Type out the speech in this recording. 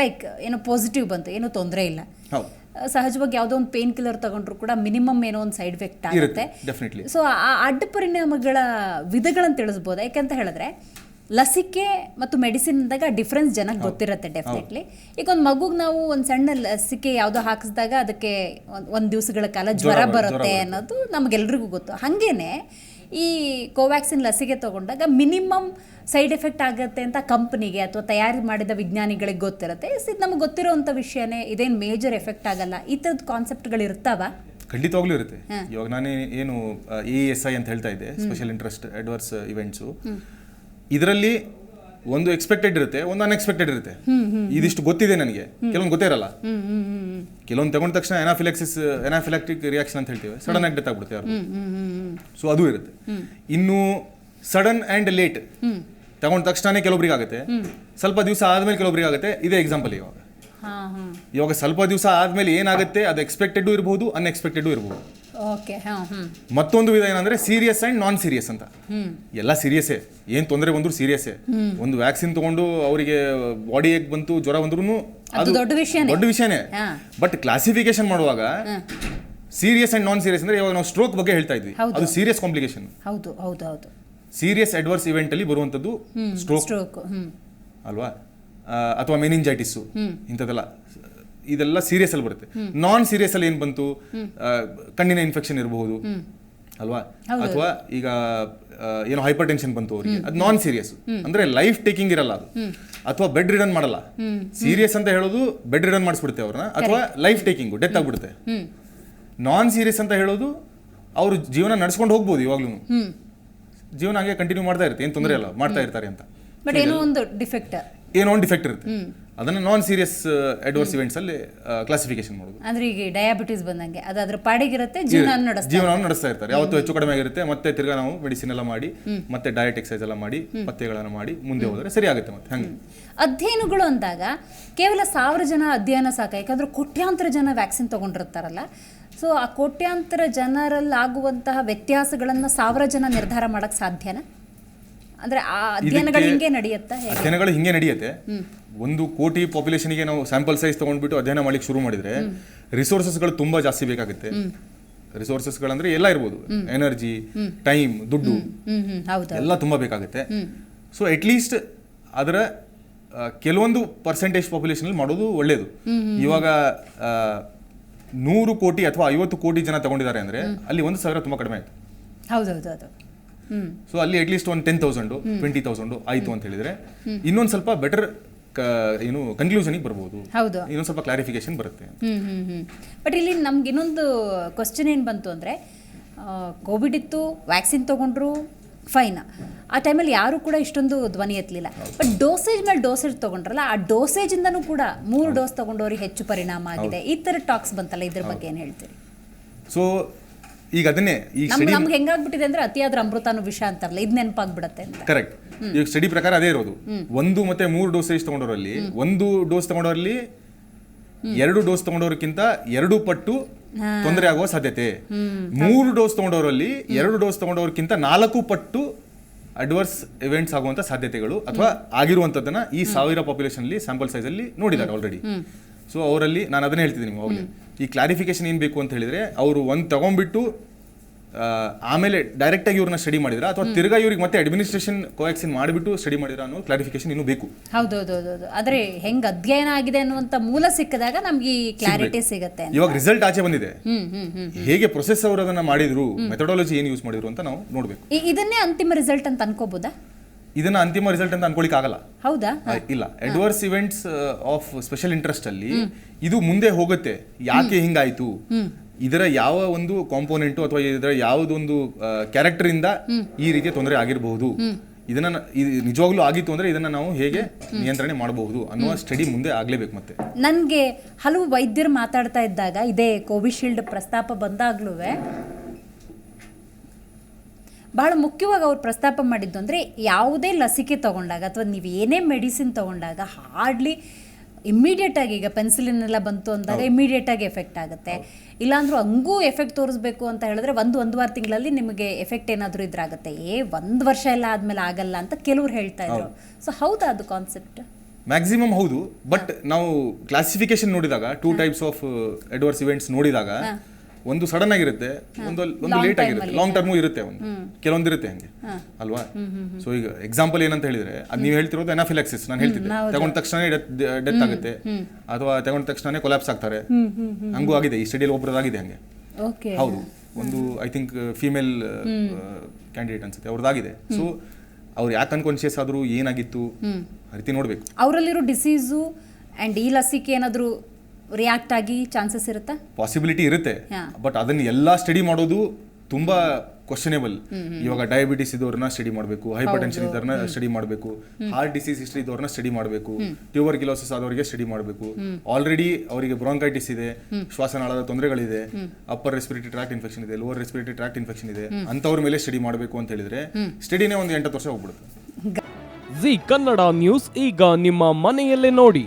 Like ಏನೋ positive ಬಂತು ಏನೋ ತೊಂದರೆ ಇಲ್ಲ. ಸಹಜವಾಗಿ ಯಾವುದೋ ಒಂದು ಪೇನ್ ಕಿಲ್ಲರ್ ತಗೊಂಡ್ರು ಕೂಡ ಮಿನಿಮಮ್ ಏನೋ ಒಂದು ಸೈಡ್ ಎಫೆಕ್ಟ್ ಆಗುತ್ತೆ. ಸೊ ಆ ಅಡ್ಡ ಪರಿಣಾಮಗಳ ವಿಧಗಳನ್ನು ತಿಳಿಸ್ಬೋದು. ಯಾಕಂತ ಹೇಳಿದ್ರೆ ಲಸಿಕೆ ಮತ್ತು ಮೆಡಿಸಿನ್ ಅಂದಾಗ ಡಿಫ್ರೆನ್ಸ್ ಜನಕ್ಕೆ ಗೊತ್ತಿರುತ್ತೆ ಡೆಫಿನೆಟ್ಲಿ ಈಗ ಒಂದು ಮಗುಗೆ ನಾವು ಒಂದು ಸಣ್ಣ ಲಸಿಕೆ ಯಾವುದೋ ಹಾಕಿಸಿದಾಗ ಅದಕ್ಕೆ ಒಂದು ದಿವಸಗಳ ಕಾಲ ಜ್ವರ ಬರುತ್ತೆ, ಅನ್ನೋದು ನಮಗೆಲ್ರಿಗೂ ಗೊತ್ತು. ಹಾಗೇನೆ ಈ ಕೋವ್ಯಾಕ್ಸಿನ್ ಲಸಿಕೆ ತಗೊಂಡಾಗ ಮಿನಿಮಮ್ ಸೈಡ್ ಎಫೆಕ್ಟ್ ಆಗುತ್ತೆ ಅಂತ ಕಂಪ್ನಿಗೆ ಅಥವಾ ತಯಾರಿ ಮಾಡಿದ ವಿಜ್ಞಾನಿಗಳಿಗೆ ಗೊತ್ತಿರುತ್ತೆ. ಇದು ನಮಗೆ ಗೊತ್ತಿರೋವಂಥ ವಿಷಯನೇ ಇದೇನು ಮೇಜರ್ ಎಫೆಕ್ಟ್ ಆಗಲ್ಲ. ಈ ಥರದ ಕಾನ್ಸೆಪ್ಟ್ಗಳು ಇರ್ತಾವ? ಖಂಡಿತವಾಗ್ಲೂ ಇರುತ್ತೆ. ಇವಾಗ ನಾನೇ ಏನು ಇ ಎಸ್ ಐ ಅಂತ ಹೇಳ್ತಾ ಇದ್ದೆ ಸ್ಪೆಷಲ್ ಇಂಟ್ರೆಸ್ಟ್ ಅಡ್ವರ್ಸ್ ಇವೆಂಟ್ಸು ಇದರಲ್ಲಿ ಒಂದು ಎಕ್ಸ್ಪೆಕ್ಟೆಡ್ ಇರುತ್ತೆ ಒಂದು ಅನ್ಎಕ್ಸ್ಪೆಕ್ಟೆಡ್ ಇರುತ್ತೆ. ಇದಿಷ್ಟು ಗೊತ್ತಿದೆ ನನಗೆ. ಕೆಲವೊಂದು ಗೊತ್ತೇ ಇರಲ್ಲ. ಕೆಲವೊಂದು ತಗೊಂಡ ತಕ್ಷಣ ಎನಾಫಿಲೆಕ್ಸಿಸ್ ಎನಾಫಿಲಾಕ್ಟಿಕ್ ರಿಯಾಕ್ಷನ್ ಅಂತ ಹೇಳ್ತೀವಿ. ಸಡನ್ ಆಗಿ ಡೆತ್ ಆಗ್ಬಿಡುತ್ತೆ ಯಾರು ಸೊ ಅದು ಇರುತ್ತೆ. ಇನ್ನು ಸಡನ್ ಆ್ಯಂಡ್ ಲೇಟ್ ತಗೊಂಡ ತಕ್ಷಣನೇ ಕೆಲವೊಬ್ರಿಗೆ ಆಗುತ್ತೆ. ಸ್ವಲ್ಪ ದಿವಸ ಆದಮೇಲೆ ಕೆಲವೊಬ್ರಿಗೆ ಆಗುತ್ತೆ. ಇದೇ ಎಕ್ಸಾಂಪಲ್ ಇವಾಗ. ಇವಾಗ ಸ್ವಲ್ಪ ದಿವಸ ಆದಮೇಲೆ ಏನಾಗುತ್ತೆ? ಅದು ಎಕ್ಸ್ಪೆಕ್ಟೆಡ್ ಇರಬಹುದು ಅನ್ಎಕ್ಸ್ಪೆಕ್ಟೆಡ್ ಇರಬಹುದು ಓಕೆ ಹಾಂ ಹ್ಞೂ ಮತ್ತೊಂದು ವಿಧ ಏನಂದ್ರೆ ಸೀರಿಯಸ್ ಅಂಡ್ ನಾನ್ ಸೀರಿಯಸ್ ಅಂತ ಎಲ್ಲ ಸೀರಿಯಸ್ಸೇ ಏನ್ ತೊಂದರೆ ಬಂದ್ರು ಸೀರಿಯಸ್ಸೇ ಒಂದು ವ್ಯಾಕ್ಸಿನ್ ತಗೊಂಡು ಅವರಿಗೆ ಬಾಡಿ ಏಕ್ ಬಂತು ಜ್ವರ ಬಂದ್ರು ಅದು ದೊಡ್ಡ ವಿಷಯನೇ. ದೊಡ್ಡ ವಿಷಯನೇ. ಬಟ್ ಕ್ಲಾಸಿಫಿಕೇಶನ್ ಮಾಡುವಾಗ ಸೀರಿಯಸ್ ಅಂಡ್ ನಾನ್ ಸೀರಿಯಸ್ ಅಂದ್ರೆ ಇವಾಗ ನಾವು ಸ್ಟ್ರೋಕ್ ಬಗ್ಗೆ ಹೇಳ್ತಾ ಇದ್ವಿ. ಅದು ಸೀರಿಯಸ್ ಕಾಂಪ್ಲಿಕೇಶನ್ ಹೌದು ಹೌದು ಹೌದು. ಸೀರಿಯಸ್ ಅಡ್ವರ್ಸ್ ಇವೆಂಟ್ ಅಲ್ಲಿ ಬರುವಂತದ್ದು ಸ್ಟ್ರೋಕ್ ಸ್ಟ್ರೋಕ್ ಅಲ್ವಾ? ಅಥವಾ ಮೆನಿಂಜೈಟಿಸ್ ಇಂಥದ್ದೆಲ್ಲ. ಇದೆಲ್ಲ ಸೀರಿಯಸ್ ಅಲ್ಲಿ ಬರುತ್ತೆ. ನಾನ್ ಸೀರಿಯಸ್ ಅಲ್ಲಿ ಏನ್ ಬಂತು? ಕಣ್ಣಿನ ಇನ್ಫೆಕ್ಷನ್ ಇರಬಹುದು. ಅಲ್ವಾ? ಅಥವಾ ಈಗ ಏನೋ ಹೈಪರ್ ಟೆನ್ಷನ್ ಬಂತು ಅವರಿಗೆ. ಅದು ನಾನ್ ಸೀರಿಯಸ್ ಅಂದ್ರೆ ಲೈಫ್ ಟೇಕಿಂಗ್ ಇರಲ್ಲ ಅದು. ಅಥವಾ ಬೆಡ್ ರಿಡನ್ ಮಾಡಲ್ಲ. ಸೀರಿಯಸ್ ಅಂತ ಹೇಳೋದು ಬೆಡ್ ರಿಡನ್ ಮಾಡಿಸ್ಬಿಡುತ್ತೆ ಅವ್ರನ್ನ. ಅಥವಾ ಲೈಫ್ ಟೇಕಿಂಗ್ ಡೆತ್ ಆಗ್ಬಿಡುತ್ತೆ. ನಾನ್ ಸೀರಿಯಸ್ ಅಂತ ಹೇಳೋದು ಅವರು ಜೀವನ ನಡ್ಸ್ಕೊಂಡು ಹೋಗ್ಬೋದು ಇವಾಗ್ಲೂ. ಜೀವನ ಹಾಗೆ ಕಂಟಿನ್ಯೂ ಮಾಡ್ತಾ ಇರುತ್ತೆ. ಏನು ತೊಂದರೆ ಇಲ್ಲ. ಮಾಡ್ತಾ ಇರ್ತಾರೆ ಅಂತ. ಬಟ್ ಏನೋ ಒಂದು ಡಿಫೆಕ್ಟ್ ಏನೋ ಒಂದು ಡಿಫೆಕ್ಟ್ ಇರುತ್ತೆ. ಅದನ್ನ ನಾನ್ ಸೀರಿಯಸ್ ಅಡ್ವರ್ಸ್ ಇವೆಂಟ್ಸ್ ಅಲ್ಲಿ ಕ್ಲಾಸಿಫಿಕೇಶನ್ ಮಾಡೋದು. ಅಂದ್ರೆ ಈಗ ಡಯಾಬಿಟಿಸ್ ಬಂದಂಗೆ ಅದು ಅದ್ರ ಪಾಡಿಗಿರುತ್ತೆ ಜೀವನ ನಡೆಸ್ತಾರೆ ಜೀವನವನ್ನು ನಡೆಸ್ತಾ ಇರ್ತಾರೆ. ಯಾವತ್ತು ಹೆಚ್ಚು ಕಡಿಮೆ ಆಗಿರುತ್ತೆ. ಮತ್ತೆ ತಿರ್ಗಾ ನಾವು ಮೆಡಿಸಿನ್ ಎಲ್ಲ ಮಾಡಿ ಮತ್ತೆ ಡಯಟ್ ಎಕ್ಸರ್ಸೈಸ್ ಎಲ್ಲ ಮಾಡಿ ಪಥ್ಯಗಳನ್ನು ಮಾಡಿ ಮುಂದೆ ಹೋದ್ರೆ ಸರಿ ಆಗುತ್ತೆ ಮತ್ತೆ. ಹಂಗೆ. ಅಧ್ಯಯನಗಳು ಅಂದಾಗ ಕೇವಲ ಸಾವಿರ ಜನ ಅಧ್ಯಯನ ಸಾಕ ಯಾಕಂದ್ರೆ ಕೋಟ್ಯಾಂತರ ಜನ ವ್ಯಾಕ್ಸಿನ್ ತಗೊಂಡಿರ್ತಾರಲ್ಲ. ಸೊ ಆ ಕೋಟ್ಯಾಂತರ ಜನರಲ್ಲಿ ಆಗುವಂತಹ ವ್ಯತ್ಯಾಸಗಳನ್ನ ಸಾವಿರ ಜನ ನಿರ್ಧಾರ ಮಾಡಕ್ ಸಾಧ್ಯನಾ? ಅಂದ್ರೆ ಆ ಅಧ್ಯಯನಗಳು ಹಿಂಗೆ ನಡೆಯುತ್ತಾ? ಅಧ್ಯಯನಗಳು ಹಿಂಗೆ ನಡೆಯುತ್ತೆ. ಒಂದು ಕೋಟಿ ಪಾಪ್ಯುಲೇಷನ್ಗೆ ನಾವು ಸ್ಯಾಂಪಲ್ ಸೈಜ್ ತಗೊಂಡ್ಬಿಟ್ಟು ಅಧ್ಯಯನ ಮಾಡ್ಲಿಕ್ಕೆ ಶುರು ಮಾಡಿದ್ರೆ ರಿಸೋರ್ಸಸ್ಗಳು ತುಂಬಾ ಜಾಸ್ತಿ ಬೇಕಾಗುತ್ತೆ. ರಿಸೋರ್ಸಸ್ಗಳಂದ್ರೆ ಎಲ್ಲ ಇರ್ಬೋದು. ಎನರ್ಜಿ ಟೈಮ್ ದುಡ್ಡು. ಎಲ್ಲ ತುಂಬ ಬೇಕಾಗುತ್ತೆ. ಸೊ ಅಟ್ಲೀಸ್ಟ್ ಅದರ ಆ, ಕೆಲವೊಂದು ಪರ್ಸೆಂಟೇಜ್ ಪಾಪ್ಯುಲೇಷನಲ್ಲಿ ಮಾಡೋದು ಒಳ್ಳೆಯದು ಇವಾಗ ನೂರು ಕೋಟಿ ಅಥವಾ ಐವತ್ತು ಕೋಟಿ ಜನ ತಗೊಂಡಿದ್ದಾರೆ ಅಂದ್ರೆ ಅಲ್ಲಿ ಒಂದು ಸಾವಿರ ತುಂಬ ಕಡಿಮೆ ಆಯ್ತು. ಸೊ ಅಲ್ಲಿ ಅಟ್ಲೀಸ್ಟ್ ಒಂದು ಟೆನ್ ತೌಸಂಡು ಟ್ವೆಂಟಿ ತೌಸಂಡು ಆಯಿತು ಅಂತ ಹೇಳಿದ್ರೆ ಇನ್ನೊಂದು ಸ್ವಲ್ಪ ಬೆಟರ್ ಏನು ಕನ್ಕ್ಲೂಷನಿಗೆ ಬರ್ಬೋದು. ಹೌದು. ಇನ್ನೊಂದು ಸ್ವಲ್ಪ ಕ್ಲಾರಿಫಿಕೇಶನ್ ಬರುತ್ತೆ ಹ್ಮ್ ಹ್ಮ್ ಹ್ಮ್. ಬಟ್ ಇಲ್ಲಿ ನಮ್ಗೆ ಇನ್ನೊಂದು ಕ್ವಶನ್ ಏನು ಬಂತು ಅಂದರೆ ಕೋವಿಡ್ ಇತ್ತು ವ್ಯಾಕ್ಸಿನ್ ತಗೊಂಡ್ರು ಫೈನ್ ಆ ಟೈಮಲ್ಲಿ ಯಾರು ಕೂಡ ಇಷ್ಟೊಂದು ಧ್ವನಿ ಎತ್ತಲಿಲ್ಲ. ಬಟ್ ಡೋಸೇಜ್ ಮೇಲೆ ಡೋಸೇಜ್ ತೊಗೊಂಡ್ರಲ್ಲ ಆ ಡೋಸೇಜಿಂದನೂ ಕೂಡ ಮೂರು ಡೋಸ್ ತೊಗೊಂಡವ್ರಿಗೆ ಹೆಚ್ಚು ಪರಿಣಾಮ ಆಗಿದೆ. ಈ ಥರ ಟಾಕ್ಸ್ ಬಂತಲ್ಲ ಇದ್ರ ಬಗ್ಗೆ ಏನು ಹೇಳ್ತೀರಿ? ಸೊ ಈಗ ಅದನ್ನೇ ಈಗ ಸ್ಟಡಿ ನಮ್ಗೆ ಹೆಂಗಾಗ್ಬಿಟ್ಟಿದೆ ಅಂದ್ರೆ ಅತಿಯಾದ್ರ ಅಮೃತಾನು ವಿಷಯ ಅಂತಾರಲ್ಲ ಇದು ನೆನಪಾಗ್ಬಿಡತ್ತೆ ಅಂತ. ಕರೆಕ್ಟ್ ಈಗ ಸ್ಟಡಿ ಪ್ರಕಾರ ಅದೇ ಇರೋದು. ಒಂದು ಮತ್ತೆ ಮೂರು ಡೋಸೇಜ್ ತಗೊಂಡೋರಲ್ಲಿ ಒಂದು ಡೋಸ್ ತಗೊಂಡವರಲ್ಲಿ ಎರಡು ಡೋಸ್ ತಗೊಂಡವರಿಗಿಂತ ಎರಡು ಪಟ್ಟು ತೊಂದರೆ ಆಗುವ ಸಾಧ್ಯತೆ. ಮೂರು ಡೋಸ್ ತಗೊಂಡವರಲ್ಲಿ ಎರಡು ಡೋಸ್ ತಗೊಂಡವ್ರಕ್ಕಿಂತ ನಾಲ್ಕು ಪಟ್ಟು ಅಡ್ವರ್ಸ್ ಇವೆಂಟ್ಸ್ ಆಗುವಂತ ಸಾಧ್ಯತೆಗಳು ಅಥವಾ ಆಗಿರುವಂತದ್ದನ್ನ ಈ ಸಾವಿರ ಪಾಪ್ಯುಲೇಷನ್ ಅಲ್ಲಿ ಸ್ಯಾಂಪಲ್ ಸೈಜ್ ಅಲ್ಲಿ ನೋಡಿದ್ದಾರೆ ಆಲ್ರೆಡಿ ಸೊ ಅವರಲ್ಲಿ ನಾನು ಅದನ್ನೇ ಹೇಳ್ತಿದ್ದೀನಿ ನಿಮ್ಗೆ ಈ ಕ್ಲಾರಿಫಿಕೇಶನ್ ಏನು ಬೇಕು ಅಂತ ಹೇಳಿದ್ರೆ ಅವರು ಒಂದು ತಗೊಂಡ್ಬಿಟ್ಟು ಆ, ಆಮೇಲೆ ಡೈರೆಕ್ಟಾಗಿ ಇವ್ರನ್ನ ಸ್ಟಡಿ ಮಾಡಿದ್ರ ಅಥವಾ ತಿರ್ಗಾ ಇವ್ರಿಗೆ ಮತ್ತೆ ಅಡ್ಮಿನಿಸ್ಟ್ರೇಷನ್ ಕೋವ್ಯಾಕ್ಸಿನ್ ಮಾಡಿಬಿಟ್ಟು ಸ್ಟಡಿ ಮಾಡಿದ್ರ ಅನ್ನೋ ಕ್ಲಾರಿಫಿಕೇಶನ್ ಇನ್ನೂ ಬೇಕು. ಹೌದು ಹೌದು ಹೌದು ಹೌದು ಆದರೆ ಹೆಂಗ್ ಅಧ್ಯಯನ ಆಗಿದೆ ಅನ್ನುವಂಥ ಮೂಲ ಸಿಕ್ಕಿದಾಗ ನಮ್ಗೆ ಈ ಕ್ಲಾರಿಟಿ ಸಿಗುತ್ತೆ ಇವಾಗ ರಿಸಲ್ಟ್ ಆಚೆ ಬಂದಿದೆ. ಹೇಗೆ ಪ್ರೊಸೆಸ್ ಅವರು ಅದನ್ನ ಮಾಡಿದ್ರು ಮೆಥಡಾಲಜಿ ಏನು ಯೂಸ್ ಮಾಡಿದ್ರು ಅಂತ ನಾವು ನೋಡಬೇಕು. ಇದನ್ನೇ ಅಂತಿಮ ರಿಸಲ್ಟ್ ಅಂತ ಅನ್ಕೋಬೋದಾ? ಇದನ್ನ ಅಂತಿಮ ರಿಸಲ್ಟ್ ಅಂತ ಅನ್ಕೊಳಿಕ್ ಆಗಲ್ಲ ಹೌದಾ ಇಲ್ಲ. Adverse events of special interest ಅಲ್ಲಿ ಇದು ಮುಂದೆ ಹೋಗುತ್ತೆ. ಯಾಕೆ ಹಿಂಗಾಯ್ತು? ಇದರ ಯಾವ ಒಂದು ಕಾಂಪೋನೆಂಟು ಅಥವಾ ಇದರ ಯಾವುದೊಂದು ಕ್ಯಾರೆಕ್ಟರ್ ಇಂದ ಈ ರೀತಿಯ ತೊಂದರೆ ಆಗಿರಬಹುದು. ಇದನ್ನ ನಿಜವಾಗ್ಲೂ ಆಗಿತ್ತು ಅಂದ್ರೆ ಇದನ್ನ ನಾವು ಹೇಗೆ ನಿಯಂತ್ರಣೆ ಮಾಡಬಹುದು ಅನ್ನುವ ಸ್ಟಡಿ ಮುಂದೆ ಆಗ್ಲೇಬೇಕು ಮತ್ತೆ. ನನಗೆ ಹಲವು ವೈದ್ಯರು ಮಾತಾಡ್ತಾ ಇದ್ದಾಗ ಇದೇ ಕೋವಿಶೀಲ್ಡ್ ಪ್ರಸ್ತಾಪ ಬಂದಾಗ್ಲೂ ಬಹಳ ಮುಖ್ಯವಾಗಿ ಅವ್ರು ಪ್ರಸ್ತಾಪ ಮಾಡಿದ್ದು ಅಂದರೆ ಯಾವುದೇ ಲಸಿಕೆ ತಗೊಂಡಾಗ ಅಥವಾ ನೀವು ಏನೇ ಮೆಡಿಸಿನ್ ತಗೊಂಡಾಗ ಹಾರ್ಡ್ಲಿ ಇಮ್ಮಿಡಿಯೇಟಾಗಿ ಈಗ ಪೆನ್ಸಿಲಿನ್ ಎಲ್ಲ ಬಂತು ಅಂದಾಗ ಇಮ್ಮಿಡಿಯೇಟಾಗಿ ಎಫೆಕ್ಟ್ ಆಗುತ್ತೆ. ಇಲ್ಲಾಂದ್ರೂ ಹಂಗೂ ಎಫೆಕ್ಟ್ ತೋರಿಸ್ಬೇಕು ಅಂತ ಹೇಳಿದ್ರೆ ಒಂದು ಒಂದೂವರೆ ತಿಂಗಳಲ್ಲಿ ನಿಮಗೆ ಎಫೆಕ್ಟ್ ಏನಾದರೂ ಇದ್ರಾಗುತ್ತೆ. ಏ ಒಂದು ವರ್ಷ ಎಲ್ಲ ಆದ್ಮೇಲೆ ಆಗಲ್ಲ ಅಂತ ಕೆಲವ್ರು ಹೇಳ್ತಾ ಇದ್ರು. ಸೊ ಹೌದಾ ಅದು ಕಾನ್ಸೆಪ್ಟ್ ಮ್ಯಾಕ್ಸಿಮಮ್ ಹೌದು. ಬಟ್ ನಾವು ಕ್ಲಾಸಿಫಿಕೇಶನ್ ನೋಡಿದಾಗ two types of adverse events ನೋಡಿದಾಗ ಒಂದು ಸಡನ್ ಆಗಿರುತ್ತೆ ಒಂದು ಒಂದು ಲೇಟ್ ಆಗಿರುತ್ತೆ. ಲಾಂಗ್ ಟರ್ಮು ಇರುತ್ತೆ ಒಂದು. ಕೆಲವೊಂದು ಇರುತ್ತೆ ಹಂಗೆ. ಅಲ್ವಾ? ಸೊ ಈಗ ಎಕ್ಸಾಂಪಲ್ ಏನಂತ ಹೇಳಿದ್ರೆ ಅದು ನೀವು ಹೇಳ್ತಿರೋದು ಎನಾಫಿಲಾಕ್ಸಿಸ್ ನಾನು ಹೇಳ್ತಿದ್ದೆ. ತಗೊಂಡ ತಕ್ಷಣ ಡೆತ್ ಆಗುತ್ತೆ. ಅಥವಾ ತಗೊಂಡ ತಕ್ಷಣ ಕೊಲಾಪ್ಸ್ ಆಗ್ತಾರೆ. ಹಂಗೂ ಆಗಿದೆ ಈ ಸ್ಟಡಿಯಲ್ಲಿ ಒಬ್ಬರದಾಗಿದೆ ಹಂಗೆ. ಹೌದು. ಒಂದು ಐ ಥಿಂಕ್ ಫಿಮೇಲ್ ಕ್ಯಾಂಡಿಡೇಟ್ ಅನ್ಸುತ್ತೆ. ಅವ್ರದ್ದಾಗಿದೆ ಸೊ ಅವ್ರು ಯಾಕೆ ಅನ್ಕಾನ್ಶಿಯಸ್ ಆದರೂ ಏನಾಗಿತ್ತು? ರೀತಿ ನೋಡ್ಬೇಕು. ಅವರಲ್ಲಿರೋ ಡಿಸೀಸು ಆ್ಯಂಡ್ ಈ ಲಸಿಕೆ ಏನಾದರೂ ರಿಯಾಕ್ಟ್ ಆಗಿ ಚಾನ್ಸಸ್ ಇರುತ್ತಾ? ಪಾಸಿಬಿಲಿಟಿ ಇರುತ್ತೆ. ಬಟ್ ಅದನ್ನ ಎಲ್ಲಾ ಸ್ಟಡಿ ಮಾಡೋದು ತುಂಬಾ ಕ್ವಶನೇಬಲ್ ಇವಾಗ ಡಯಾಬಿಟಿಸ್ ಇದ್ದವ್ರನ್ನ ಸ್ಟಡಿ ಮಾಡಬೇಕು ಹೈಪರ್ ಟೆನ್ಷನ್ ಇದ್ದವ್ರನ್ನ ಸ್ಟಡಿ ಮಾಡಬೇಕು ಹಾರ್ಟ್ ಡಿಸೀಸ್ ಹಿಸ್ಟ್ರಿ ಇದ್ದವ್ರನ್ನ ಸ್ಟಡಿ ಮಾಡಬೇಕು ಟ್ಯೂಬರ್ ಕಿಲೋಸಿಸ್ ಆದವರಿಗೆ ಸ್ಟಡಿ ಮಾಡಬೇಕು. ಆಲ್ರೆಡಿ ಅವರಿಗೆ ಬ್ರಾಂಕೈಟಿಸ್ ಇದೆ ಶ್ವಾಸನಾಳದ ತೊಂದರೆಗಳಿದೆ ಅಪ್ಪರ್ ರೆಸ್ಪಿರೇಟರಿ ಟ್ರಾಕ್ಟ್ ಇನ್ಫೆಕ್ಷನ್ ಇದೆ ಲೋವರ್ ರೆಸ್ಪಿರೇಟರಿ ಟ್ರಾಕ್ಟ್ ಇನ್ಫೆಕ್ಷನ್ ಇದೆ ಅಂತವ್ರ ಮೇಲೆ ಸ್ಟಡಿ ಮಾಡಬೇಕು ಅಂತ ಹೇಳಿದ್ರೆ ಸ್ಟಡಿನೇ ಒಂದು ಎಂಟತ್ತು ವರ್ಷ ಹೋಗ್ಬಿಡುತ್ತೆ. ಜಿ ಕನ್ನಡ ನ್ಯೂಸ್ ಈಗ ನಿಮ್ಮ ಮನೆಯಲ್ಲೇ ನೋಡಿ.